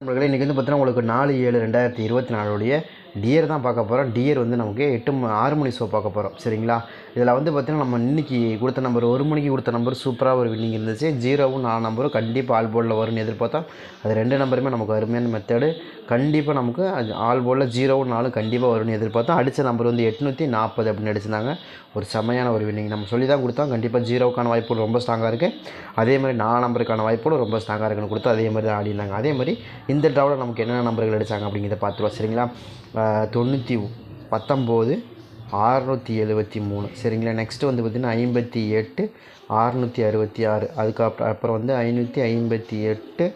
நம்மளுக்கு இன்றைக்கி வந்து பார்த்தீங்கன்னா உங்களுக்கு நாலு ஏழு ரெண்டாயிரத்தி இருபத்தி நாலுடைய டியர் தான் பார்க்க போகிறோம் டியர் வந்து நமக்கு எட்டு ஆறு மணி ஷோ பார்க்க போகிறோம் சரிங்களா? இதில் வந்து பார்த்திங்கன்னா நம்ம இன்னைக்கு கொடுத்த நம்பர் ஒரு மணிக்கு கொடுத்த நம்பர் சூப்பராக ஒரு வின்னிங் இருந்துச்சு. ஜீரோவும் நாலு நம்பரும் கண்டிப்பாக ஆல் போர்டில் வரும்னு எதிர்பார்த்தோம். அது ரெண்டு நம்பருமே நமக்கு அருமையான மெத்தடு கண்டிப்பாக நமக்கு அது ஆல் போர்டில் ஜீரோவும் நாலும் கண்டிப்பாக வரும்னு எதிர்பார்த்தோம். அடித்த நம்பர் வந்து எட்நூற்றி நாற்பது அப்படின்னு அடிச்சிருந்தாங்க ஒரு செமையான ஒரு வின்னிங் நம்ம சொல்லி தான் கொடுத்தோம். கண்டிப்பாக ஜீரோவுக்கான வாய்ப்புகள் ரொம்ப ஸ்ட்ராங்காக இருக்குது அதே மாதிரி நாலு நம்பருக்கான வாய்ப்புகளும் ரொம்ப ஸ்ட்ராங்காக இருக்குன்னு கொடுத்தோம். அதே மாதிரி தான் ஆடினாங்க அதே மாதிரி இந்த ட்ராவில் நமக்கு என்னென்ன நம்பர்கள் அடித்தாங்க அப்படிங்கிறத பார்த்துருவோம். சரிங்களா? தொண்ணூற்றி பத்தொம்போது அறுநூற்றி எழுபத்தி மூணு. சரிங்களா? நெக்ஸ்ட்டு வந்து பார்த்திங்கன்னா ஐம்பத்தி எட்டு அறுநூற்றி அறுபத்தி ஆறு. அதுக்கப்புறம் அப்புறம் வந்து ஐநூற்றி ஐம்பத்தி எட்டு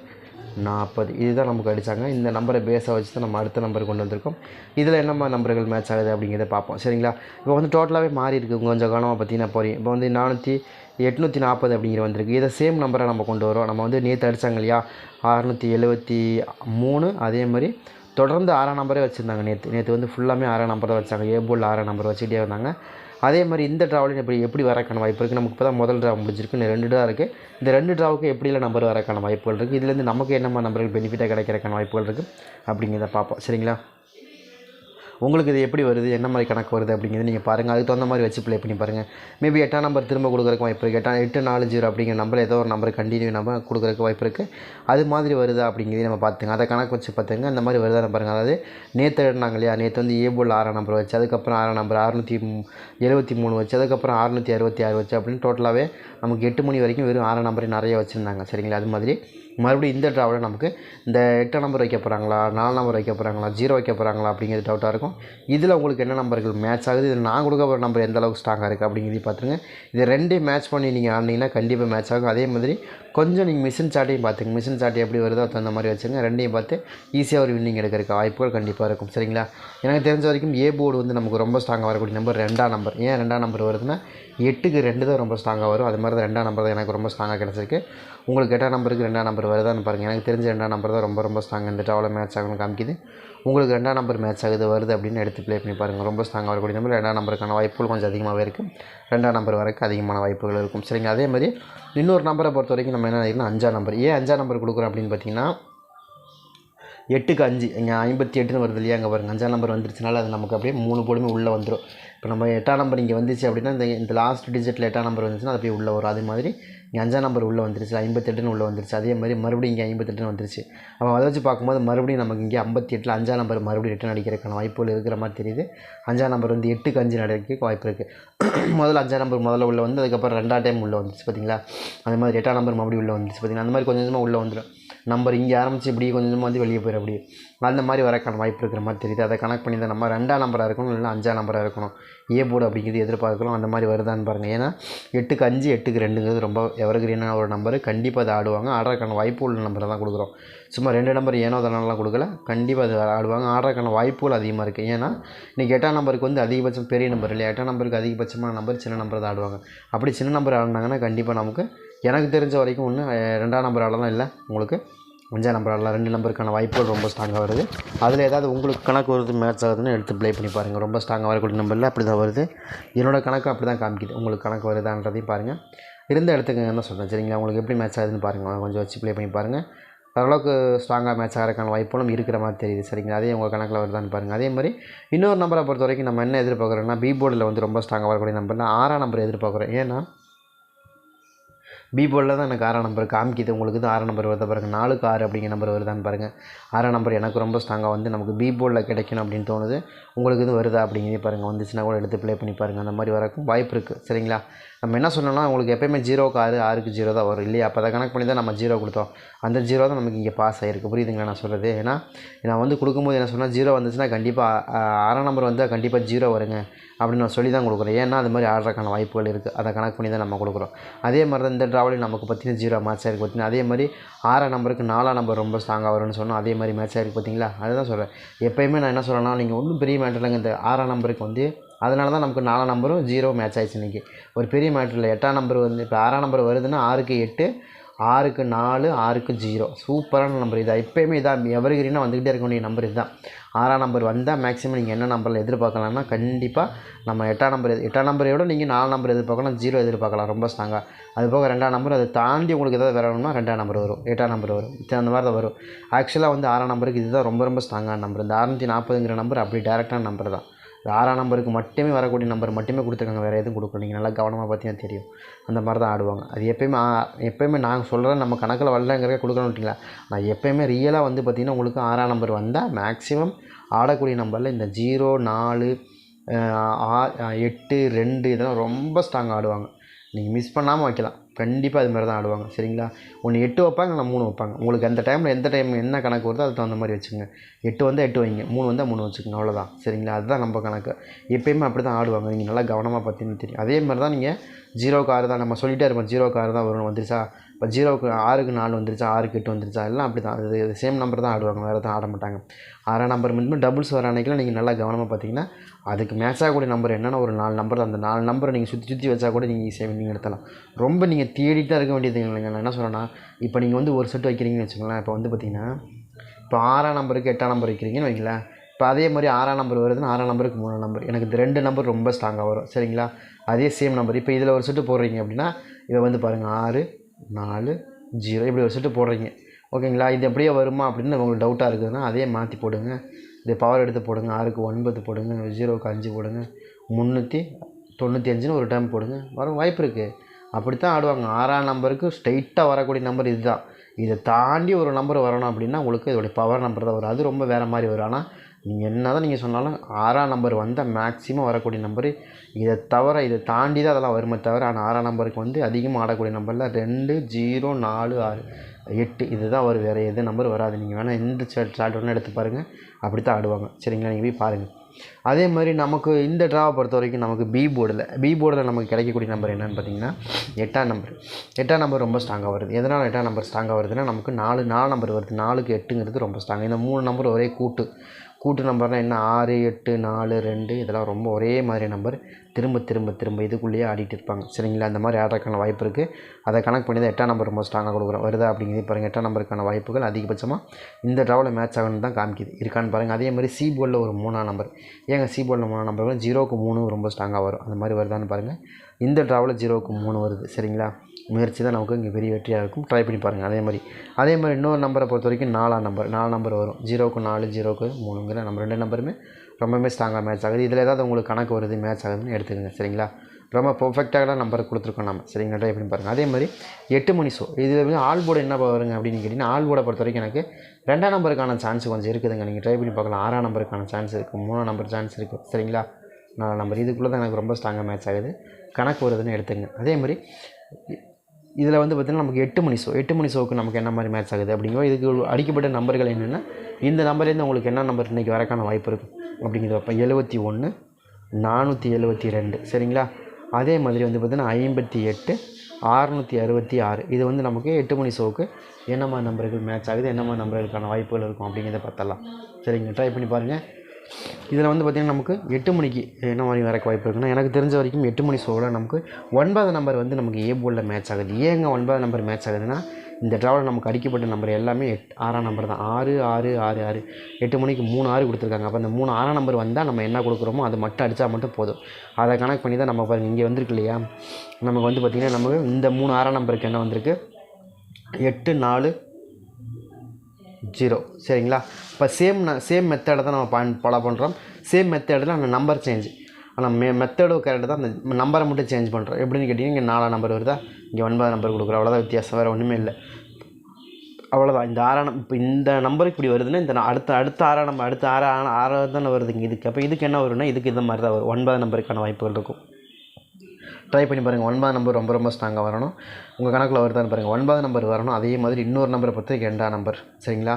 நாற்பது. இதுதான் நமக்கு அடித்தாங்க இந்த நம்பரை பேஸாக வச்சு தான் நம்ம அடுத்த நம்பர் கொண்டு வந்திருக்கோம். இதில் என்னம்மா நம்பர்கள் மேட்ச் ஆகுது அப்படிங்கிறத பார்ப்போம். சரிங்களா? இப்போ வந்து டோட்டலாகவே மாறி இருக்குது கொஞ்சம் காலமாக பார்த்தீங்கன்னா போறீங்க. இப்போ வந்து நானூற்றி எட்நூற்றி நாற்பது அப்படிங்கிற வந்திருக்கு. இதை சேம் நம்பரை நம்ம கொண்டு வரோம் நம்ம வந்து நேற்று அடித்தாங்க இல்லையா? அறுநூற்றி எழுபத்தி மூணு. அதே மாதிரி தொடர்ந்து ஆறாம் நம்பரே வச்சுருந்தாங்க. நேற்று நேற்று வந்து ஃபுல்லாமே ஆறாம் நம்பர் தான் வச்சாங்க. ஏ போல் ஆறாம் நம்பர் வச்சுக்கிட்டே வந்தாங்க அதே மாதிரி இந்த ட்ராவலையும் எப்படி எப்படி வரக்கான வாய்ப்பு இருக்குது நமக்கு இப்போ தான் முதல் ட்ரா முடிஞ்சிருக்கு. இந்த ரெண்டு ட்ரா இருக்குது இந்த ரெண்டு ட்ராவுக்கு எப்படிலாம் நம்பர் வரக்கான வாய்ப்புகள் இருக்குது இதுலேருந்து நமக்கு என்னமா நம்பர்கள் பெனிஃபிட்டாக கிடைக்கிறக்கான வாய்ப்புகள் இருக்குது அப்படிங்கிறத பார்ப்போம். சரிங்களா? உங்களுக்கு இது எப்படி வருது? என்ன மாதிரி கணக்கு வருது அப்படிங்கிறது நீங்கள் பாருங்கள் அதுக்கு தகுந்த மாதிரி வச்சு ப்ளே பண்ணி பாருங்கள் மேபி எட்டாம் நம்பர் திரும்ப கொடுக்குறக்கு வாய்ப்பு இருக்குது எட்டாம் எட்டு நாலு ஜீரோ அப்படிங்கிற நம்பர் ஏதோ ஒரு நம்பர் கண்டினியூ நம்பர் கொடுக்குறக்கு வாய்ப்பு இருக்குது அது மாதிரி வருதா அப்படிங்கிறதே நம்ம பார்த்துங்க. அதை கணக்கு வச்சு பார்த்துங்க. அந்த மாதிரி வருதா பாருங்கள் அதாவது நேற்று எடுனாங்க இல்லையா? நேற்று வந்து ஏ போல் ஆறாம் நம்பர் வச்சு அதுக்கப்புறம் ஆறாம் நம்பர் அறுநூற்றி எழுபத்தி மூணு வச்சு அதுக்கப்புறம் அறுநூற்றி அறுபத்தி ஆறு வச்சு அப்படின்னு டோட்டலாகவே நமக்கு எட்டு மணி வரைக்கும் வெறும் ஆறாம் நம்பர் நிறைய வச்சுருந்தாங்க. சரிங்களா? அது மாதிரி. மறுபடியும் இந்த ட்ராவில் நமக்கு இந்த எட்டாம் நம்பர் வைக்க போகிறாங்களா நாலு நம்பர் வைக்க போகிறாங்களா ஜீரோ வைக்க போகிறாங்களா அப்படிங்கிறது டவுட்டாக இருக்கும். இதில் உங்களுக்கு என்ன நம்பர்கள் மேட்ச் ஆகுது? இதில் நான் கொடுக்க போகிற நம்பர் எந்த அளவுக்கு ஸ்ட்ராங்காக இருக்குது அப்படிங்கிறது பார்த்துருங்க. இது ரெண்டே மேட்ச் பண்ணி நீங்கள் ஆனீங்கன்னா கண்டிப்பாக மேட்ச் ஆகும். அதே மாதிரி கொஞ்சம் நீங்கள் மிஷின் சாட்டையும் பார்த்துங்க மிஷின் சாட்டை எப்படி வருதோ தகுந்த மாதிரி வச்சுங்க. ரெண்டையும் பார்த்து ஈஸியாக ஒரு வின்னிங் எடுக்கிறதுக்கு வாய்ப்புகள் கண்டிப்பாக இருக்கும். சரிங்களா? எனக்கு தெரிஞ்ச வரைக்கும் ஏ போர்டு வந்து நமக்கு ரொம்ப ஸ்ட்ராங்காக வரக்கூடிய நம்பர் ரெண்டாம் நம்பர் ஏன் ரெண்டாம் நம்பர் வருதுன்னா எட்டுக்கு ரெண்டு தான் ரொம்ப ஸ்ட்ராங்காக வரும். அது மாதிரி தான் ரெண்டாம் நம்பர் தான் எனக்கு ரொம்ப ஸ்ட்ராங்காக கிடச்சிருக்கு. உங்களுக்கு எட்டாம் நம்பருக்கு ரெண்டாம் நம்பர் வருதான்னு பாருங்கள் எனக்கு தெரிஞ்ச ரெண்டாம் நம்பர் தான் ரொம்ப ரொம்ப ஸ்ட்ராங் இந்த ட்ராவில் மேட்ச் ஆகணும்னு காமிக்குது. உங்களுக்கு ரெண்டாம் நம்பர் மேட்ச் ஆகுது வருது அப்படின்னு எடுத்து ப்ளே பண்ணி பாருங்கள் ரொம்ப ஸ்ட்ராங்காக வரக்கூடிய நம்பர் ரெண்டாம் நம்பருக்கான வாய்ப்புகள் கொஞ்சம் அதிகமாகவே இருக்குது ரெண்டாம் நம்பர் வரைக்கும் அதிகமான வாய்ப்புகள் இருக்கும். சரிங்க அதே மாதிரி இன்னொரு நம்பரை பொறுத்த வரைக்கும் நம்ம என்ன நினைக்கிறோம் அஞ்சாம் நம்பர் ஏன் அஞ்சாம் நம்பர் கொடுக்குறோம் அப்படின்னு பார்த்தீங்கன்னா எட்டுக்கு அஞ்சு. இங்கே ஐம்பத்தி எட்டுன்னு வருது இல்லையா? அங்கே பாருங்கள் அஞ்சாம் நம்பர் வந்துருச்சுனால அது நமக்கு அப்படியே மூணு போடுமே உள்ளே வந்துடும் இப்போ நம்ம எட்டாம் நம்பர் இங்கே வந்துச்சு அப்படின்னா இந்த இந்த லாஸ்ட் டிஜிட்டில் எட்டாம் நம்பர் வந்துச்சுன்னா அது அப்படியே உள்ளே வரும். அதே மாதிரி இங்கே அஞ்சாம் நம்பர் உள்ளே வந்துருச்சு. ஐம்பத்தெட்டுன்னு உள்ளே வந்துருச்சு. அதே மாதிரி மறுபடியும் இங்கே ஐம்பத்தெட்டுன்னு வந்துருச்சு. அப்போ அதை வச்சு பார்க்கும்போது மறுபடியும் நமக்கு இங்கே ஐம்பத்தி எட்டில் அஞ்சாம் நம்பர் மறுபடியும் ரிட்டன் அடிக்கிறதுக்கான வாய்ப்புகள் இருக்கிற மாதிரி தெரியுது. அஞ்சாம் நம்பர் வந்து எட்டுக்கு அஞ்சு நடக்க வாய்ப்பு இருக்குது முதல்ல அஞ்சாம் நம்பர் முதல்ல உள்ளே வந்து அதுக்கப்புறம் ரெண்டாம் டைம் உள்ளே வந்துச்சு பார்த்தீங்களா அது மாதிரி எட்டாம் நம்பர் மறுபடியும் உள்ளே வந்துச்சு பார்த்தீங்கன்னா அந்த மாதிரி கொஞ்சம் கொஞ்சமாக உள்ளே வந்துடும் நம்பர் இங்கே ஆரம்பித்து இப்படி கொஞ்சம் கொஞ்சமாக வந்து வெளியே போயிடும் அப்படி. அந்த மாதிரி வரக்கான வாய்ப்பு இருக்கிற மாதிரி தெரியுது. அதை கனெக்ட் பண்ணி தான் நம்ம ரெண்டாம் நம்பராக இருக்கணும் இல்லை அஞ்சாம் நம்பராக இருக்கணும். ஏ போர்டு அப்படிங்கிறது எதிர்பார்க்கலாம் அந்த மாதிரி வருதான்னு பாருங்கள் ஏன்னா எட்டுக்கு அஞ்சு எட்டுக்கு ரெண்டுங்கிறது ரொம்ப எவர்கிரீனான ஒரு நம்பர் கண்டிப்பாக அதை ஆடுவாங்க. ஆடுறதுக்கான வாய்ப்பு உள்ள நம்பரை தான் கொடுக்குறோம். சும்மா ரெண்டு நம்பர் ஏனோ அதனாலலாம் கொடுக்கல. கண்டிப்பாக அது ஆடுவாங்க. ஆடுறதுக்கான வாய்ப்புகள் அதிகமாக இருக்குது ஏன்னா இன்றைக்கி எட்டாம் நம்பருக்கு வந்து அதிகபட்சம் பெரிய நம்பர் இல்லையா? எட்டாம் நம்பருக்கு அதிகபட்சமான நம்பர் சின்ன நம்பர் தான் ஆடுவாங்க. அப்படி சின்ன நம்பர் ஆடினாங்கன்னா கண்டிப்பாக நமக்கு எனக்கு தெரிஞ்ச வரைக்கும் ஒன்று ரெண்டாம் நம்பர் ஆடலாம் இல்லை உங்களுக்கு. அஞ்சாம் நம்பர் ஆடலாம் ரெண்டு நம்பருக்கான வாய்ப்புகள் ரொம்ப ஸ்ட்ராங்காக வருது. அதில் ஏதாவது உங்களுக்கு கணக்கு வருது மேட்ச் ஆகுதுன்னு எடுத்து ப்ளே பண்ணி பாருங்கள் ரொம்ப ஸ்ட்ராங்காக வரக்கூடிய நம்பரில் அப்படி தான் வருது. என்னோடய கணக்கு அப்படி தான் காமிக்குது. உங்களுக்கு கணக்கு வருதான்றதையும் பாருங்கள் இருந்த இடத்துக்கு தான் சொல்கிறேன் சரிங்களா? உங்களுக்கு எப்படி மேட்ச் ஆகுதுன்னு பாருங்கள் கொஞ்சம் வச்சு ப்ளே பண்ணி பாருங்கள் ஓரளவுக்கு ஸ்ட்ராங்காக மேட்ச் ஆகிறதுக்கான வாய்ப்புகளும் இருக்கிற மாதிரி தெரியுது சரிங்களா? அதே உங்கள் கணக்கில் வருதான்னு பாருங்கள் அதே மாதிரி இன்னொரு நம்பரை பொறுத்த வரைக்கும் நம்ம என்ன எதிர்பார்க்குறோம்னா பி போர்டில் வந்து ரொம்ப ஸ்ட்ராங்காக வரக்கூடிய நம்பர்னா ஆறாம் நம்பர் எதிர்பார்க்குறோம். ஏன்னா பி போர்டில் தான் எனக்கு ஆறாம் நம்பர் காமிக்குது. உங்களுக்கு தான் ஆறாம் நம்பர் வருதா. பாருங்கள் நாலுக்கு ஆறு அப்படிங்கிற நம்பர் வருதான்னு பாருங்கள் ஆறாம் நம்பர் எனக்கு ரொம்ப ஸ்ட்ராங்காக வந்து நமக்கு பி போர்டில் கிடைக்கணும் அப்படின்னு தோணுது. உங்களுக்கு இது வருதா அப்படிங்கிறதே பாருங்கள் வந்துச்சுன்னா கூட எடுத்து ப்ளே பண்ணி பாருங்கள் அந்த மாதிரி வரக்கும் வாய்ப்பு இருக்குது சரிங்களா? நம்ம என்ன சொன்னோம்னா உங்களுக்கு எப்பயுமே ஜீரோக்கு ஆறு ஆறுக்கு ஜீரோ தான் வரும் இல்லையா? அப்போ அதை கணக்கு பண்ணி தான் நம்ம ஜீரோ கொடுத்தோம். அந்த ஜீரோ தான் நமக்கு இங்கே பாஸ் ஆகிருக்கு புரியுதுங்களா நான் சொல்கிறது ஏன்னா நான் வந்து கொடுக்கும்போது என்ன சொன்னால் ஜீரோ வந்துச்சுன்னா கண்டிப்பாக ஆறாம் நம்பர் வந்தால் கண்டிப்பாக ஜீரோ வருங்க. அப்படின்னு நான் சொல்லி தான் கொடுக்குறேன். ஏன்னா அது மாதிரி ஆடுறதுக்கான வாய்ப்புகள் இருக்குது அதை கணக்கு பண்ணி தான் நம்ம கொடுக்குறோம். அதே மாதிரி தான் இந்த ட்ராவலிங் நமக்கு பார்த்தீங்கன்னா ஜீரோ மேட்ச் ஆகிருக்கு பார்த்தீங்கன்னா அதே மாதிரி ஆறாம் நம்பருக்கு நாலாம் நம்பர் ரொம்ப ஸ்ட்ராங்காக வரும்னு சொன்னோம். அதே மாதிரி மேட்ச் ஆகிருக்கு பார்த்தீங்களா அதுதான் சொல்கிறேன் எப்போயுமே நான் என்ன சொல்கிறேன்னா நீங்கள் ஒன்றும் பெரிய மேட்டர் இல்லைங்க. இந்த ஆறாம் நம்பருக்கு வந்து அதனால தான் நமக்கு நாலாம் நம்பரும் ஜீரோ மேட்ச் ஆயிடுச்சு இன்றைக்கி ஒரு பெரிய மேட்டர் இல்லை. எட்டாம் நம்பர் வந்து இப்போ ஆறாம் நம்பர் வருதுன்னா ஆறுக்கு எட்டு ஆறுக்கு நாலு ஆறுக்கு ஜீரோ. சூப்பரான நம்பர் இதான் எப்போயுமே இதான் எவர்கிரீனாக வந்துக்கிட்டே இருக்க வேண்டிய நம்பர் இதுதான். ஆறாம் நம்பர் வந்தால் மேக்ஸிமம் நீங்கள் என்ன நம்பரில் எதிர்பார்க்கலாம்னா கண்டிப்பாக நம்ம எட்டாம் நம்பர் எட்டாம் நம்பரை விட நீங்கள் நாலு நம்பர் எதிர்பார்க்கலாம் ஜீரோ எதிர்பார்க்கலாம் ரொம்ப ஸ்ட்ராங்காக அது போக ரெண்டாம் நம்பர் அதை தாண்டி உங்களுக்கு எதாவது வரணும்னா ரெண்டாம் நம்பர் வரும் எட்டாம் நம்பர் வரும். சரி, அந்த மாதிரி தான் வரும். ஆக்சுவலாக வந்து ஆறாம் நம்பருக்கு இதுதான் ரொம்ப ரொம்ப ஸ்ட்ராங்கான நம்பர் இந்த அறநூற்றி நாற்பதுங்கிற நம்பர் அப்படி டேரெக்டான நம்பர் தான். இந்த ஆறாம் நம்பருக்கு மட்டுமே வரக்கூடிய நம்பர் மட்டுமே கொடுத்துருக்காங்க. வேறு எதுவும் கொடுக்கல. நீங்கள் நல்லா கவனமாக பார்த்தீங்கன்னா தெரியும். அந்த மாதிரி தான் ஆடுவாங்க. அது எப்பயுமே எப்போயுமே எப்பயுமே நாங்கள் சொல்கிறேன் நம்ம கணக்கில் வரலங்கிறத கொடுக்கணும் விட்டிங்களா நான் எப்பயுமே ரியலாக வந்து பார்த்திங்கன்னா உங்களுக்கு ஆறாம் நம்பர் வந்தால் மேக்ஸிமம் ஆடக்கூடிய நம்பரில் இந்த ஜீரோ நாலு ஆ- எட்டு ரெண்டு இதெல்லாம் ரொம்ப ஸ்ட்ராங் ஆடுவாங்க. நீங்கள் மிஸ் பண்ணாமல் வைக்கலாம். கண்டிப்பாக அது மாதிரி தான் ஆடுவாங்க. சரிங்களா? ஒன்று எட்டு வைப்பாங்க இல்லை மூணு வைப்பாங்க. உங்களுக்கு அந்த டைமில் எந்த டைம் என்ன கணக்கு வருதோ அதுக்கு தகுந்த மாதிரி வச்சுங்க எட்டு வந்தால் எட்டு வைங்க. மூணு வந்தால் மூணு வச்சுக்கோங்க அவ்வளோதான் சரிங்களா? அதுதான் நம்ம கணக்கு. எப்பயுமே அப்படி தான் ஆடுவாங்க. நீங்கள் நல்லா கவனமாக பார்த்தீங்கன்னு தெரியும். அதே மாதிரி தான் நீங்கள் ஜீரோ கார் தான் நம்ம சொல்லிகிட்டே இருப்போம் ஜீரோ கார் தான் வரும் வந்துருச்சா? இப்போ ஜீரோக்கு ஆறுக்கு நாலு வந்துருச்சா ஆறுக்கு எட்டு வந்துருச்சா எல்லாம் அப்படி தான் அது சேம் நம்பர் தான் ஆடுவாங்க வேறு எதுவும் ஆட மாட்டாங்க. ஆறாம் நம்பர் மட்டும் டபுள்ஸ் வர அன்றைக்கெலாம் நீங்கள் நல்லா கவனமாக பார்த்தீங்கன்னா அதுக்கு மேட்ச் ஆகக்கூடிய நம்பர் என்னென்னா ஒரு நாலு நம்பர் அந்த நாலு நம்பரை நீங்கள் சுற்றி சுற்றி வச்சா கூட நீங்கள் ஈஸியாக நீங்கள் எடுத்தலாம் ரொம்ப நீங்கள் தேடிட்டு இருக்க வேண்டியது இல்லைங்க நான் என்ன சொல்கிறேன்னா இப்போ நீங்கள் வந்து ஒரு செட் வைக்கிறீங்கன்னு வச்சுக்கோங்களேன். இப்போ வந்து பார்த்தீங்கன்னா இப்போ ஆறாம் நம்பருக்கு எட்டாம் நம்பர் வைக்கிறீங்கன்னு வைங்களேன். இப்போ அதே மாதிரி ஆறாம் நம்பர் வருதுன்னா ஆறாம் நம்பருக்கு மூணாம் நம்பர் எனக்கு இந்த ரெண்டு நம்பர் ரொம்ப ஸ்ட்ராங்காக வரும். சரிங்களா? அதே சேம் நம்பர் இப்போ இதில் ஒரு செட்டு போடுறீங்க அப்படின்னா இதை வந்து பாருங்கள் ஆறு நாலு ஜீரோ. இப்படி ஒரு செட்டு போடுறீங்க. ஓகேங்களா? இது எப்படியே வருமா அப்படின்னு உங்களுக்கு டவுட்டாக இருக்குதுன்னா அதே மாற்றி போடுங்க. இது பவர் எடுத்து போடுங்க. ஆறுக்கு ஒன்பது போடுங்க. ஜீரோவுக்கு அஞ்சு போடுங்க. முந்நூற்றி தொண்ணூற்றி அஞ்சுன்னு ஒரு டைம் போடுங்க. வர வாய்ப்பு இருக்குது அப்படி தான் ஆடுவாங்க. ஆறாம் நம்பருக்கு ஸ்ட்ரைட்டாக வரக்கூடிய நம்பர் இதுதான். இதை தாண்டி ஒரு நம்பர் வரணும் அப்படின்னா உங்களுக்கு இதோடைய பவர் நம்பர் தான் வரும். அது ரொம்ப வேறு மாதிரி வரும். ஆனால் நீங்கள் என்ன தான் நீங்கள் சொன்னாலும் ஆறாம் நம்பர் வந்தால் மேக்ஸிமம் வரக்கூடிய நம்பரு இதை தவிர இதை தாண்டி தான் அதெல்லாம் வருமே தவிர ஆனால் ஆறாம் நம்பருக்கு வந்து அதிகமாக ஆடக்கூடிய நம்பரில் ரெண்டு ஜீரோ நாலு ஆறு எட்டு இதுதான் வரும். வேறு எது நம்பர் வராது. நீங்கள் வேணால் எந்த சாட் வேணால் எடுத்து பாருங்கள் அப்படி தான் ஆடுவாங்க. சரிங்களா? நீங்கள் போய் பாருங்கள் அதே மாதிரி நமக்கு இந்த ட்ராவை பொறுத்த வரைக்கும் நமக்கு பி போர்டில் பி போர்டில் நமக்கு கிடைக்கக்கூடிய நம்பர் என்னென்னு பார்த்தீங்கன்னா எட்டாம் நம்பர் எட்டாம் நம்பர் ரொம்ப ஸ்ட்ராங்காக வருது. எதனால் எட்டாம் நம்பர் ஸ்ட்ராங்காக வருதுன்னா நமக்கு நாலு நாலு நம்பர் வருது. நாலுக்கு எட்டுங்கிறது ரொம்ப ஸ்ட்ராங் இந்த மூணு நம்பர் ஒரே கூட்டு. கூட்டு நம்பர்னால் என்ன? ஆறு எட்டு நாலு ரெண்டு. இதெல்லாம் ரொம்ப ஒரே மாதிரி நம்பர். திரும்ப திரும்ப திரும்ப இதுக்குள்ளேயே ஆடிட்டு இருப்பாங்க. சரிங்களா? அந்த மாதிரி ஆடுறதுக்கான வாய்ப்பு இருக்குது அதை கணக்கு பண்ணி தான் எட்டாம் நம்பர் ரொம்ப ஸ்ட்ராங்காக கொடுக்குறோம். வருதா அப்படிங்கிறது பாருங்கள் எட்டாம் நம்பருக்கான வாய்ப்புகள் அதிகபட்சமாக இந்த ட்ராவில் மேட்ச் ஆகணும்னு தான் காமிக்குது. இருக்கான்னு பாருங்கள் அதே மாதிரி சி போர்டில் ஒரு மூணாம் நம்பர் ஏங்க சி போர்டில் மூணாம் நம்பர் ஜீரோக்கு மூணு ரொம்ப ஸ்ட்ராங்காக வரும். அந்த மாதிரி வருதான்னு பாருங்கள் இந்த ட்ராவில் ஜீரோவுக்கு மூணு வருது. சரிங்களா? முயற்சி தான் நமக்கு இங்கே பெரிய வெற்றியாக இருக்கும். ட்ரை பண்ணி பாருங்கள் அதே மாதிரி. அதே மாதிரி இன்னொரு நம்பரை பொறுத்த வரைக்கும் நாலாம் நம்பர் நாலு நம்பர் வரும். ஜீரோக்கு நாலு ஜீரோக்கு மூணுங்கிற நம்ம ரெண்டு நம்பருமே ரொம்பவுமே ஸ்ட்ராங்காக மேட்ச் ஆகுது. இதில் ஏதாவது உங்களுக்கு கணக்கு வருது மேட்ச் ஆகுதுன்னு எடுத்துக்கோங்க சரிங்களா? ரொம்ப பர்ஃபெக்டாக நம்பர் கொடுத்துருக்கோம் நம்ம சரிங்களா? ட்ரை பண்ணி பாருங்கள் அதே மாதிரி எட்டு மணி ஷோ இதில் வந்து ஆல் போர்டு என்ன வருங்க அப்படின்னு கேட்டிங்கன்னா ஆல் போர்டை பொறுத்த வரைக்கும் எனக்கு ரெண்டாம் நம்பருக்கான சான்ஸ் கொஞ்சம் இருக்குதுங்க. நீங்கள் ட்ரை பண்ணி பார்க்கலாம். ஆறாம் நம்பருக்கான சான்ஸ் இருக்குது மூணாம் நம்பர் சான்ஸ் இருக்குது சரிங்களா? நாலு நம்பர் இதுக்குள்ளே தான் எனக்கு ரொம்ப ஸ்ட்ராங்காக மேட்ச் ஆகுது. கணக்கு வருதுன்னு எடுத்துங்க அதே மாதிரி இதில் வந்து பார்த்திங்கன்னா நமக்கு எட்டு மணி ஷோ எட்டு மணி ஷோவுக்கு நமக்கு என்ன மாதிரி மேட்ச் ஆகுது அப்படிங்கிற இதுக்கு அடிக்கப்பட்ட நம்பர்கள் என்னென்னா இந்த நம்பர்லேருந்து உங்களுக்கு என்ன நம்பர் இன்றைக்கி வரக்கான வாய்ப்பு இருக்குது அப்படிங்கிறது அப்போ எழுபத்தி ஒன்று நானூற்றி எழுபத்தி ரெண்டு சரிங்களா? அதே மாதிரி வந்து பார்த்திங்கன்னா ஐம்பத்தி எட்டு ஆறுநூற்றி அறுபத்தி ஆறு. இது வந்து நமக்கு எட்டு மணி ஷோவுக்கு என்ன மாதிரி நம்பர்கள் மேட்ச் ஆகுது என்ன மாதிரி நம்பர்களுக்கான வாய்ப்புகள் இருக்கும் அப்படிங்கிறத பார்த்தலாம் சரிங்க ட்ரை பண்ணி பாருங்கள் இதில் வந்து பார்த்திங்கன்னா நமக்கு எட்டு மணிக்கு என்ன மாதிரி வரக்கு வாய்ப்பு இருக்குன்னா எனக்கு தெரிஞ்ச வரைக்கும் எட்டு மணி ஷோவில் நமக்கு ஒன்பது நம்பர் வந்து நமக்கு ஏ போலில் மேட்ச் ஆகுது. ஏங்க ஒன்பது நம்பர் மேட்ச் ஆகுதுன்னா இந்த ட்ராவலில் நமக்கு அடிக்கப்பட்ட நம்பர் எல்லாமே எட் ஆறாம் நம்பர் தான். ஆறு ஆறு ஆறு ஆறு. எட்டு மணிக்கு மூணு ஆறு கொடுத்துருக்காங்க. அப்போ அந்த மூணு ஆறாம் நம்பர் வந்தால் நம்ம என்ன கொடுக்குறோமோ அது மட்டும் அடித்தா மட்டும் போதும். அதை கணக்கு பண்ணி தான் நம்ம பாருங்கள் இங்கே வந்திருக்கு இல்லையா? நமக்கு வந்து பார்த்திங்கன்னா நமக்கு இந்த மூணு ஆறாம் நம்பருக்கு என்ன வந்திருக்கு? எட்டு நாலு ஜீரோ. சரிங்களா? இப்போ சேம் சேம் மெத்தடை தான் நம்ம பான் ஃபாலோ பண்ணுறோம் சேம் மெத்தடில் அந்த நம்பர் சேஞ்ச் ஆனால் மெ மெத்தடும் கரெக்டாக தான். அந்த நம்பரை மட்டும் சேஞ்ச் பண்ணுறோம் எப்படின்னு கேட்டிங்கன்னா இங்கே நாலாம் நம்பர் வருதா? இங்கே ஒன்பது நம்பர் கொடுக்குறோம். அவ்வளோதான் வித்தியாசம். வேறு ஒன்றுமே இல்லை. அவ்வளோதான் இந்த ஆறாம் இப்போ இந்த நம்பருக்கு இப்படி வருதுன்னா இந்த அடுத்த அடுத்த ஆறாம் நம்பர் அடுத்த ஆறு ஆறாவது தானே வருதுங்க இதுக்கு அப்போ இதுக்கு என்ன வரும்னா இதுக்கு இந்த மாதிரி தான் வரும். ஒன்பது நம்பருக்கான வாய்ப்புகள் இருக்கும். ட்ரை பண்ணி பாருங்கள் ஒன்பது நம்பர் ரொம்ப ரொம்ப ஸ்ட்ராங்காக வரணும். உங்கள் கணக்கில் வருதான்னு பாருங்கள் ஒன்பது நம்பர் வரணும். அதே மாதிரி இன்னொரு நம்பரை பொறுத்த வரைக்கும் ரெண்டாம் நம்பர் சரிங்களா?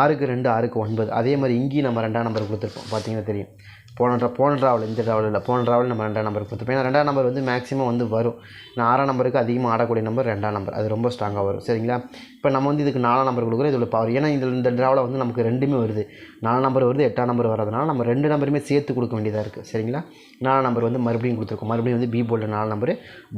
ஆறுக்கு ரெண்டு ஆறுக்கு ஒன்பது. அதே மாதிரி இங்கேயும் நம்ம ரெண்டாம் நம்பர் கொடுத்துருப்போம். பார்த்தீங்கன்னா தெரியும். போன ட்ரா போன ட்ராவல் இந்த ட்ராவல் இல்லை. போன ட்ராவல் நம்ம ரெண்டாம் நம்பர் கொடுத்துருப்போம் ஏன்னா ரெண்டாம் நம்பர் வந்து மேக்ஸிமம் வந்து வரும். நான் ஆறாம் நம்பருக்கு அதிகமாக ஆடக்கூடிய நம்பர் ரெண்டாம் நம்பர். அது ரொம்ப ஸ்ட்ராங்காக வரும். சரிங்களா? இப்போ நம்ம வந்து இதுக்கு நாலாம் நம்பர் கொடுக்குறோம். இதில் பவர் ஏன்னா இந்த இந்த ட்ராவலில் வந்து நமக்கு ரெண்டுமே வருது. நாலாம் நம்பர் வருது எட்டாம் நம்பர் வரதுனால நம்ம ரெண்டு நம்பருமே சேர்த்து கொடுக்க வேண்டியதாக இருக்குது சரிங்களா? நாலாம் நம்பர் வந்து மறுபடியும் கொடுத்துருக்கோம். மறுபடியும் வந்து பி போர்டில் நாலு நம்பர்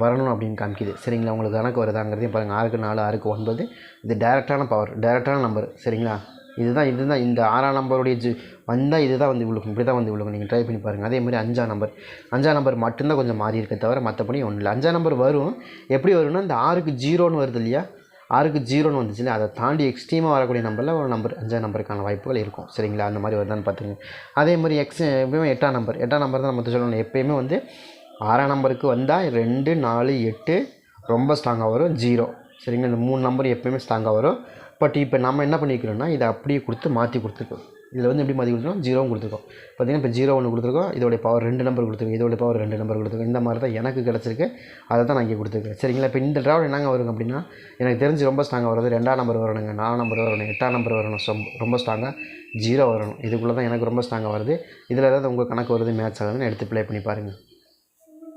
வரணும் அப்படின்னு காமிக்குது. சரிங்களா? உங்களுக்கு கணக்கு வருதாங்கிறதையும் பாருங்கள் ஆறுக்கு நாலு ஆறுக்கு ஒன்பது. இது டேரெக்டான பவர் டேரெக்டான நம்பர் சரிங்களா? இதுதான் இதுதான். இந்த ஆறாம் நம்பருடைய ஜி வந்தால் இது தான் வந்து விழுக்கும் இப்படி தான் வந்து விழுக்கும் நீங்கள் ட்ரை பண்ணி பாருங்கள் அதே மாதிரி அஞ்சாம் நம்பர். அஞ்சாம் நம்பர் மட்டும்தான் கொஞ்சம் மாறி இருக்கே தவிர மற்றபடி ஒன்றும் இல்லை. அஞ்சாம் நம்பர் வரும். எப்படி வரும்னா இந்த ஆறுக்கு ஜீரோன்னு வருது இல்லையா? ஆறுக்கு ஜீரோன்னு வந்துச்சு இல்லையா? அதை தாண்டி எக்ஸ்ட்ரீமாக வரக்கூடிய நம்பரில் ஒரு நம்பர் அஞ்சாம் நம்பருக்கான வாய்ப்புகள் இருக்கும். சரிங்களா? அந்த மாதிரி வருதான்னு பார்த்துங்க அதே மாதிரி எக்ஸ் எப்பயுமே எட்டாம் நம்பர். எட்டாம் நம்பர் தான் நம்ம சொல்லணும். எப்பயுமே வந்து ஆறாம் நம்பருக்கு வந்தால் ரெண்டு நாலு எட்டு ரொம்ப ஸ்ட்ராங்காக வரும். ஜீரோ. சரிங்களா? இந்த மூணு நம்பர் எப்பயுமே ஸ்ட்ராங்காக வரும். பட் இப்போ நம்ம என்ன பண்ணிக்கிறோம்னா இதை அப்படியே கொடுத்து மாற்றி கொடுத்துருக்கோம். இதில் வந்து எப்படி மாற்றி கொடுத்துருக்கோம்? ஜீரோவும் கொடுத்துருக்கோம். பார்த்தீங்கன்னா இப்போ ஜீரோ ஒன்று கொடுத்துருக்கோம். இதோடைய பவர் ரெண்டு நம்பர் கொடுத்துருக்கோம். இதோடைய பவர் ரெண்டு நம்பர் கொடுத்துருக்கோம். இந்த மாதிரி தான் எனக்கு கிடச்சிருக்கு. அதை தான் நான் இங்கே கொடுத்துருக்கேன். சரிங்களா? இப்போ இந்த ட்ராவல் என்னங்க வருங்க அப்படின்னா எனக்கு தெரிஞ்சு ரொம்ப ஸ்ட்ராங்காக வருது ரெண்டாம் நம்பர் வரணுங்க நாலாம் நம்பர் வரணும் எட்டாம் நம்பர் வரணும் ரொம்ப ரொம்ப ஸ்ட்ராங்காக ஜீரோ வரணும். இதுக்குள்ளே தான் எனக்கு ரொம்ப ஸ்ட்ராங்காக வருது. இதில் ஏதாவது உங்கள் கணக்கு வருது மேட்ச் ஆகுதுன்னு எடுத்து ப்ளே பண்ணி பாருங்கள்